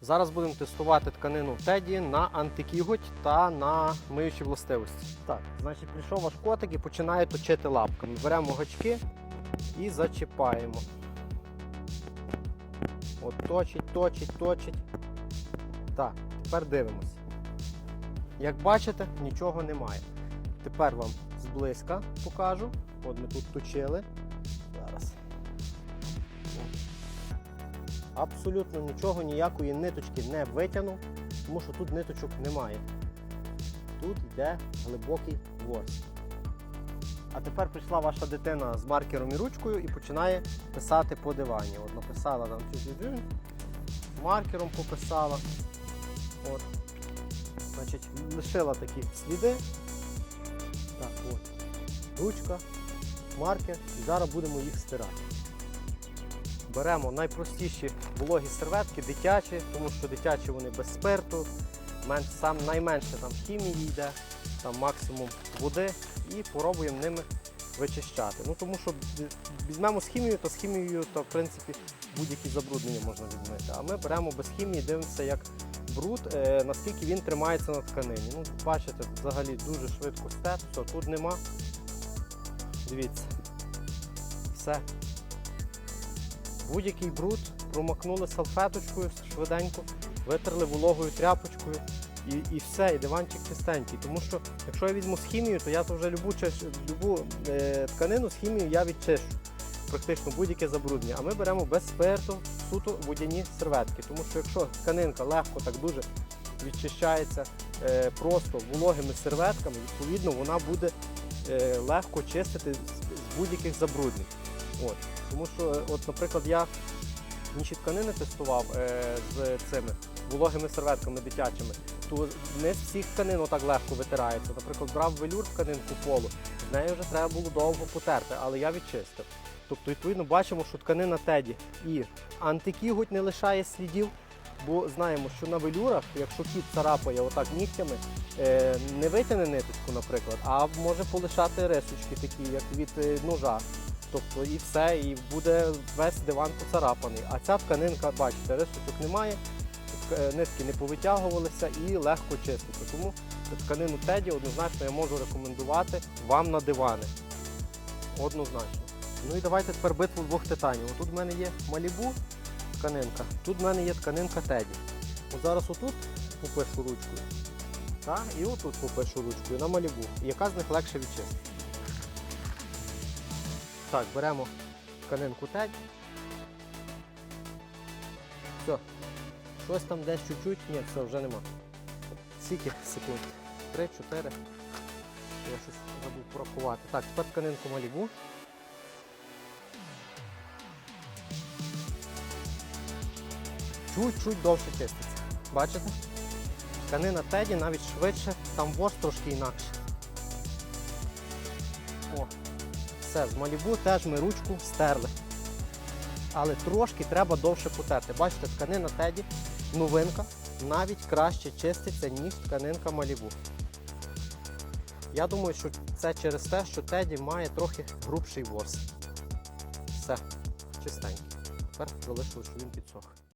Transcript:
Зараз будемо тестувати тканину Теді на антикіготь та на миючі властивості. Так, значить, прийшов ваш котик і починає точити лапками. Беремо гачки і зачіпаємо. От точить, точить, точить. Так, тепер дивимось. Як бачите, нічого немає. Тепер вам зблизька покажу. От ми тут точили. Абсолютно нічого, ніякої ниточки не витягнув, тому що тут ниточок немає. Тут йде глибокий ворс. А тепер прийшла ваша дитина з маркером і ручкою і починає писати по дивані. От написала там чуть-чуть, маркером пописала. От. Значить, лишила такі сліди. Так, от. Ручка, маркер, і зараз будемо їх стирати. Беремо найпростіші вологі серветки, дитячі, тому що дитячі вони без спирту, сам найменше там хімії йде, там максимум води і пробуємо ними вичищати. Ну тому що візьмемо з хімією, то з хімією то в принципі будь-які забруднення можна відмити. А ми беремо без хімії, дивимося, як бруд, е, наскільки він тримається на тканині. Ну, бачите, взагалі дуже швидко стет, все, тут нема. Дивіться. Все. Будь-який бруд промокнули салфеточкою швиденько, витерли вологою тряпочкою і, і все, і диванчик чистенький. Тому що якщо я візьму з хімією, то я то вже любу, любу е, тканину з хімією я відчищу. Практично будь-яке забруднення. А ми беремо без спирту суто водяні серветки. Тому що якщо тканинка легко так дуже відчищається е, просто вологими серветками, відповідно вона буде е, легко чистити з, з будь-яких забруднень. От. Тому що, е, от, наприклад, я інші тканини тестував е, з цими вологими серветками дитячими, то не з всіх тканин отак легко витирається. Наприклад, брав велюр тканинку полу, з нею вже треба було довго потерти, але я відчистив. Тобто, відповідно, бачимо, що тканина теді і антикіготь не лишає слідів, бо знаємо, що на велюрах, якщо кіт царапає отак нігтями, е, не витягне ниточку, наприклад, а може полишати рисочки такі, як від е, ножа. Тобто і все, і буде весь диван поцарапаний. А ця тканинка, бачите, рисочок немає, е, нитки не повитягувалися і легко чистити. Тому тканину Теді однозначно я можу рекомендувати вам на дивани. Однозначно. Ну і давайте тепер битву двох титанів. Тут в мене є малібу тканинка, тут в мене є тканинка Теді. От зараз отут попишу ручкою. Та, і отут попишу ручкою на малібу. Яка з них легше відчистити. Так, беремо тканинку тедь. Все. Щось там десь чуть-чуть. Ні, все, вже нема. Скільки секунд? Три, чотири. Я щось забув порахувати. Так, тепер тканинку малібу. Чуть-чуть довше чиститься. Бачите? Тканина теді навіть швидше, там ворс трошки інакше. О, все, з малібу теж ми ручку стерли. Але трошки треба довше потерти. Бачите, тканина теді, новинка, навіть краще чиститься, ніж тканинка малібу. Я думаю, що це через те, що теді має трохи грубший ворс. Все, чистенький. Тепер залишилось, що він підсох.